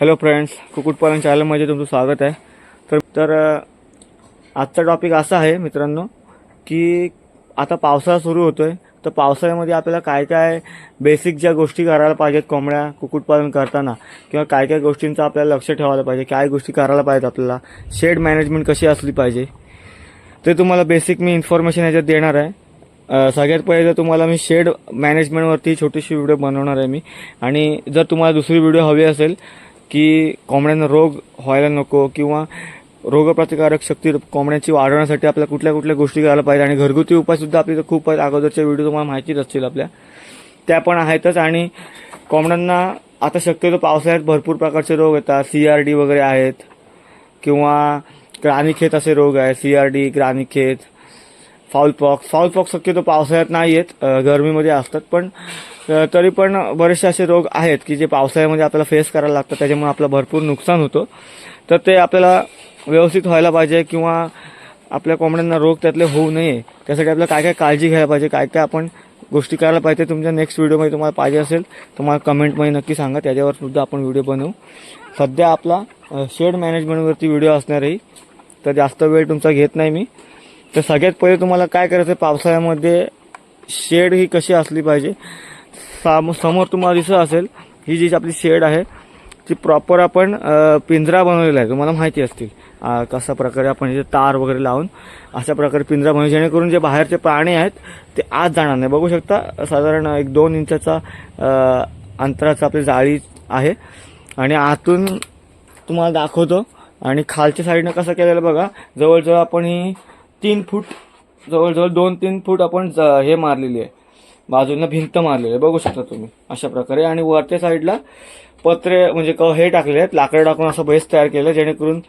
Hello friends कुक्कुटपालन चॅनलमध्ये तुमचं स्वागत आहे. तर तर आजचा टॉपिक असा आहे मित्रांनो की आता पावसाळा सुरू होतो आहे तर पावसाळ्यामध्ये आपल्याला काय काय बेसिक ज्या गोष्टी करायला पाहिजेत कोंबड्या कुक्कुटपालन करताना किंवा काय काय गोष्टींचं आपल्याला लक्ष ठेवायला पाहिजे काय गोष्टी करायला पाहिजेत आपल्याला शेड मॅनेजमेंट कशी असली पाहिजे ते तुम्हाला बेसिक मी इन्फॉर्मेशन याच्यात देणार आहे. सगळ्यात पहिले जर तुम्हाला मी शेड मॅनेजमेंटवरती छोटीशी व्हिडिओ बनवणार आहे मी. आणि जर तुम्हाला दुसरी व्हिडिओ हवी असेल की कोंबड्यांना रोग व्हायला नको किंवा रोगप्रतिकारक शक्ती कोंबड्यांची वाढवण्यासाठी आपल्या कुठल्या कुठल्या गोष्टी करायला पाहिजे आणि घरगुती उपायसुद्धा आपले तर खूप आहेत. अगोदरच्या व्हिडिओ तुम्हाला माहितीच असतील आपल्या. त्या पण आहेतच आणि कोंबड्यांना आता शक्यतो पावसाळ्यात भरपूर प्रकारचे रोग येतात. सी आर डी वगैरे आहेत किंवा ग्रानिखेत असे रोग आहे C R D Ranikhet fowl pox fowl pox शक्यतो पावसाळ्यात नाही आहेत गर्मीमध्ये गरमीमध्ये असतात पण तरी पण बरेचसे असे रोग आहेत की जे पावसाळ्यामध्ये आपल्याला फेस करायला लागतात त्याच्यामुळे आपलं भरपूर नुकसान होतं. तर ते आपल्याला व्यवस्थित व्हायला पाहिजे किंवा आपल्या कोंबड्यांना रोग त्यातले होऊ नये. त्यासाठी आपल्याला काय काय काळजी घ्यायला पाहिजे काय काय आपण गोष्टी करायला पाहिजे तुमच्या नेक्स्ट व्हिडिओमध्ये तुम्हाला पाहिजे असेल तर मला कमेंटमध्ये नक्की सांगा. त्याच्यावर सुद्धा आपण व्हिडिओ बनवू. सध्या आपला शेड मॅनेजमेंटवरती व्हिडिओ असणार आहे तर जास्त वेळ तुमचा घेत नाही मी. तर सगळ्यात पहिले तुम्हाला काय करायचं आहे पावसाळ्यामध्ये शेड ही कशी असली पाहिजे साम समोर तुम्हाला दिसत असेल ही जी आपली शेड आहे ती प्रॉपर आपण पिंजरा बनवलेला आहे. तुम्हाला माहिती असतील कशा प्रकारे आपण इथे तार वगैरे लावून अशा प्रकारे पिंजरा बनवू जेणेकरून जे बाहेरचे प्राणी आहेत ते आत जाणार नाही. बघू शकता साधारण एक दोन इंचाचा अंतराचा आपली जाळी आहे. आणि आतून तुम्हाला दाखवतो. आणि खालच्या साईडनं कसं केलेलं बघा जवळजवळ आपण ही तीन फूट जवळजवळ दोन तीन फूट आपण ज- हे मारलेली आहे. बाजूनं भिंत मारलेली आहे. बघू शकता तुम्ही. अशा प्रकारे. आणि वरच्या साईडला पत्रे म्हणजे क हे टाकले आहेत. लाकडं टाकून असं बेस तयार केलं जेणेकरून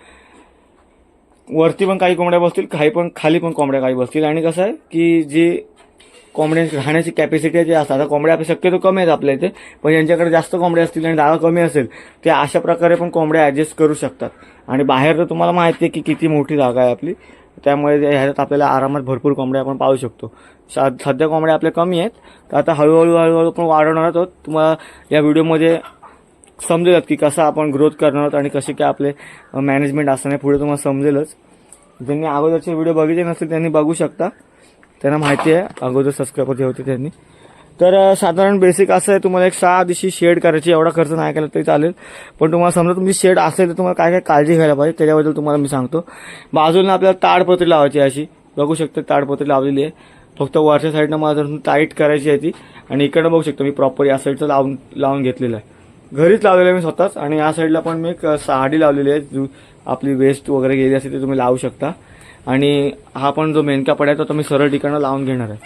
वरती पण काही कोंबड्या बसतील काही पण खाली पण कोंबड्या काही बसतील. आणि कसं आहे की जी कोंबड्यांची राहण्याची कॅपॅसिटी जी असतात. आता कोंबड्या आपल्या शक्यतो कमी आहेत आपल्या इथे पण यांच्याकडे जास्त कोंबड्या असतील आणि जागा कमी असेल ते अशा प्रकारे पण कोंबड्या ॲडजस्ट करू शकतात. आणि बाहेर तर तुम्हाला माहिती आहे की किती मोठी जागा आहे आपली. त्यामुळे ह्याच्यात आपल्याला आरामात भरपूर कोंबड्या आपण पाहू शकतो. सा- सध्या कोंबड्या आपल्या कमी आहेत. तर आता हळूहळू हळूहळू पण वाढवणार आहोत. तुम्हाला या व्हिडिओमध्ये समजेलच की कसं आपण ग्रोथ करणार आहोत आणि कसे काय आपले मॅनेजमेंट असणार आहे पुढे तुम्हाला समजेलच. ज्यांनी अगोदरचे व्हिडिओ बघितले नसतील त्यांनी बघू शकता. त्यांना माहिती आहे. अगोदर सबस्क्रायबर जे होते त्यांनी. तर साधारण बेसिक असं आहे तुम्हाला एक सहा दिवशी शेड करायची एवढा खर्च नाही केला तरी चालेल. पण तुम्हाला समजा तुमची शेड असेल तर तुम्हाला काय काय काळजी घ्यायला पाहिजे त्याच्याबद्दल तुम्हाला मी सांगतो. बाजूला आपल्याला ताडपत्री लावायची अशी. बघू शकता ताडपत्री लावलेली आहे. फक्त वरच्या साईडनं मला जर टाईट करायची आहे ती आणि इकडनं बघू शकतो मी प्रॉपर या साईडचं लावून लावून घेतलेलं आहे. घरीच लावलेलं आहे मी स्वतःच आणि या साईडला पण मी एक साडी लावलेली आहे जो आपली वेस्ट वगैरे गेली असेल ते तुम्ही लावू शकता. आणि हा पण जो मेन कापड आहे तो मी सरळ ठिकाणं लावून घेणार आहे.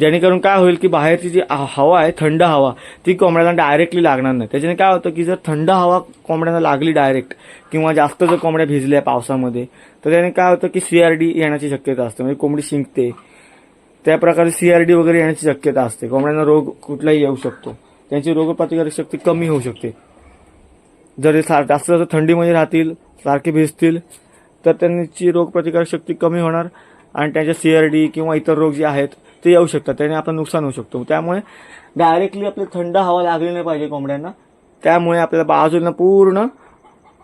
जेणेकरून काय होईल की बाहेरची जी हवा आहे थंड हवा ती कोंबड्याला डायरेक्टली लागणार नाही. त्याच्याने काय होतं की जर थंड हवा कोंबड्यांना लागली डायरेक्ट किंवा जास्त जर कोंबड्या भिजल्या पावसामध्ये तर त्याने काय होतं की सी आर डी येण्याची शक्यता असते. म्हणजे कोंबडी शिंकते. त्या प्रकारे सी आर डी वगैरे येण्याची शक्यता असते. कोंबड्यांना रोग कुठलाही येऊ शकतो. त्यांची रोगप्रतिकारक शक्ती कमी होऊ शकते. जर सार जास्त जास्त थंडीमध्ये राहतील सारखे भिजतील तर त्यांची रोगप्रतिकारक शक्ती कमी होणार. आणि त्यांच्या सी आर डी किंवा इतर रोग जे आहेत ते येऊ शकतात त्याने आपलं नुकसान होऊ शकतो. त्यामुळे डायरेक्टली आपली थंड हवा लागली नाही पाहिजे कोंबड्यांना. त्यामुळे आपल्याला बाजूला पूर्ण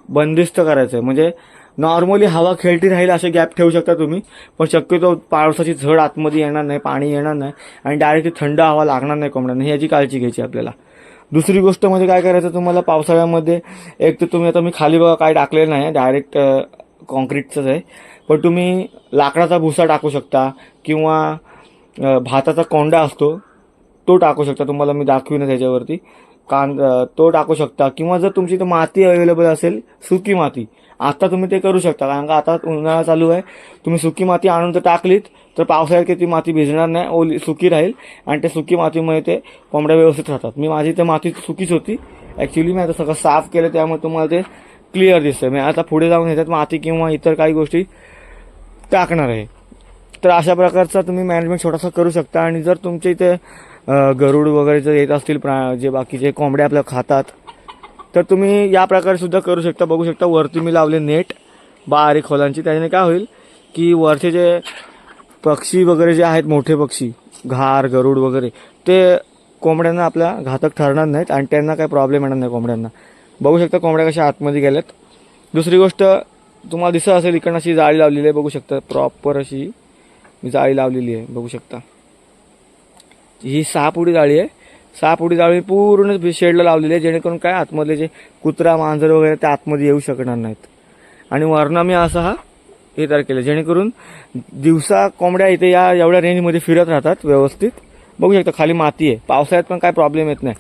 बंदिस्त करायचं आहे म्हणजे नॉर्मली हवा खेळती राहील असे गॅप ठेवू शकता तुम्ही पण शक्यतो पावसाची झड आतमध्ये येणार नाही पाणी येणार नाही आणि डायरेक्टली थंड हवा लागणार नाही कोंबड्यांना. याची काळजी घ्यायची आपल्याला. दुसरी गोष्ट म्हणजे काय करायचं तुम्हाला पावसाळ्यामध्ये एक तर तुम्ही आता मी खाली बघा काय टाकलेलं नाही डायरेक्ट कॉन्क्रीटचंच आहे. पण तुम्ही लाकडाचा भुसा टाकू शकता किंवा भाताचा कोंडा असतो तो टाकू शकता. तुम्हाला मी दाखवीन त्याच्यावरती. कांद तो टाकू शकता. किंवा जर तुमची इथं माती अवेलेबल असेल सुकी माती. आता तुम्ही ते करू शकता. कारण का आता उन्हाळा चालू आहे. तुम्ही सुकी माती आणून जर टाकलीत तर पावसाळ्यात ती माती भिजणार नाही. ओली सुकी राहील. आणि त्या सुकी मातीमुळे ते कोंबड्या व्यवस्थित राहतात. मी माझी ते माती सुकीच होती. ॲक्च्युली मी आता सगळं साफ केलं त्यामुळे तुम्हाला ते क्लिअर दिसतं मी आता पुढे जाऊन ह्याच्यात माती किंवा इतर काही गोष्टी टाकणार आहे. तर अशा प्रकारचा तुम्ही मॅनेजमेंट छोटासा करू शकता. आणि जर तुमच्या इथे गरुड वगैरे जर येत असतील प्रा जे बाकीचे कोंबड्या आपल्या खातात तर तुम्ही या प्रकारे सुद्धा करू शकता. बघू शकता वरती मी लावले नेट बारीक खोलांची त्याच्याने काय होईल की वरचे जे पक्षी वगैरे जे आहेत मोठे पक्षी घार गरुड वगैरे ते कोंबड्यांना आपल्या घातक ठरणार नाहीत आणि त्यांना काही प्रॉब्लेम येणार नाही कोंबड्यांना. बघू शकता कोंबड्या कशा आतमध्ये गेल्यात. दुसरी गोष्ट तुम्हाला दिसत असेल इकडनं अशी जाळी लावलेली आहे. बघू शकता प्रॉपर अशी जाळी लावलेली आहे बघू शकता. ही सहा पुडी जाळी आहे. सहा पुडी जाळी पूर्ण शेडला लावलेली आहे जेणेकरून काय आतमधले जे कुत्रा मांजर वगैरे ते आतमध्ये येऊ शकणार नाहीत. आणि वरनं मी असा हा हे तयार केलं जेणेकरून दिवसा कोंबड्या इथे या एवढ्या रेंजमध्ये फिरत राहतात व्यवस्थित. बघू शकता खाली माती आहे. पावसाळ्यात पण काय प्रॉब्लेम येत नाही.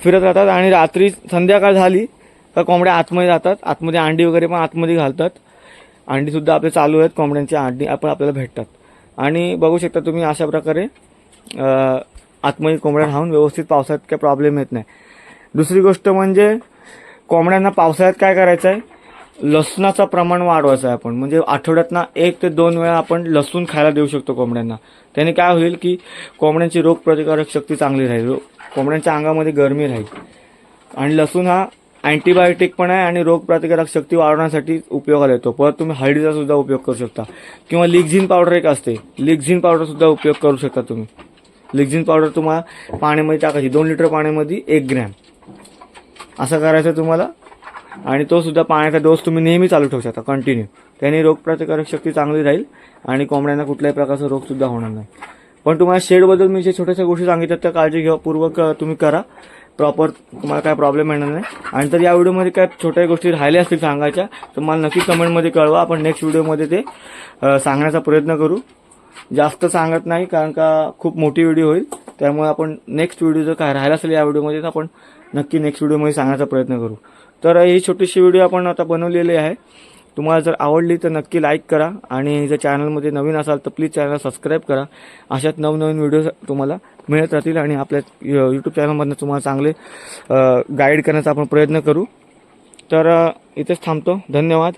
फिरत राहतात आणि रात्री संध्याकाळ झाली तर कोंबड्या आतमध्ये जातात. आतमध्ये अंडी वगैरे पण आतमध्ये घालतात. अंडीसुद्धा आपले चालू आहेत कोंबड्यांची अंडी आपण आपल्याला भेटतात. आणि बघू शकता तुम्ही अशा प्रकारे अं, आतमध्ये कोंबड्या राहून व्यवस्थित पावसाळ्यात काही प्रॉब्लेम येत नाही. दुसरी गोष्ट म्हणजे कोंबड्यांना पावसाळ्यात काय करायचं आहे? लसणाचं प्रमाण वाढवायचं आहे आपण. म्हणजे आठवड्यातनं एक ते दोन वेळा आपण लसूण खायला देऊ शकतो कोंबड्यांना. त्याने काय होईल की कोंबड्यांची रोगप्रतिकारक शक्ती चांगली राहील. कोंबड्यांच्या अंगामध्ये गरमी राहील. आणि लसूण हा अँटीबायोटिक पण आहे आणि रोगप्रतिकारक शक्ती वाढवण्यासाठी उपयोगाला येतो. परत तुम्ही हळदीचा सुद्धा उपयोग करू शकता. किंवा लिक्झिन पावडर एक असते. लिक्झिन पावडर सुद्धा उपयोग करू शकता तुम्ही. लिक्झिन पावडर तुम्हाला पाण्यामध्ये टाकायची. दोन लिटर पाण्यामध्ये एक ग्रॅम. असं करायचं तुम्हाला. आणि तो सुद्धा पाण्याचा डोस तुम्ही नेहमी चालू ठेवू शकता. कंटिन्यू त्याने रोगप्रतिकारक शक्ती चांगली राहील आणि कोंबड्यांना कुठल्याही प्रकारचा रोगसुद्धा होणार नाही. पण तुम्हाला शेडबद्दल मी जे छोट्याशा गोष्टी सांगितल्या त्या काळजी घ्या. पूर्वक तुम्ही करा. प्रॉपर तुम्हाला काय प्रॉब्लेम येणार नाही. आणि तर या व्हिडिओमध्ये काय छोट्या गोष्टी राहिल्या असतील सांगायच्या तर मला नक्की कमेंटमध्ये कळवा. आपण नेक्स्ट व्हिडिओमध्ये ते सांगण्याचा प्रयत्न करू. जास्त सांगत नाही कारण का खूप मोठी व्हिडिओ होईल. त्यामुळे आपण नेक्स्ट व्हिडिओ जर काय राहिला असेल या व्हिडिओमध्ये तर आपण नक्की नेक्स्ट व्हिडिओमध्ये सांगण्याचा प्रयत्न करू. तर ही छोटीशी व्हिडिओ आपण आता बनवलेली आहे. तुम्हाला जर आवडली तर नक्की लाईक करा आणि जर चॅनलमध्ये नवीन असाल तर प्लीज चॅनल सबस्क्राईब करा. अशात नवनवीन व्हिडिओ तुम्हाला मिळत राहतील आणि आपल्या यूट्यूब चॅनलमधनं तुम्हाला चांगले गाईड करण्याचा आपण प्रयत्न करू. तर इथेच थांबतो. धन्यवाद.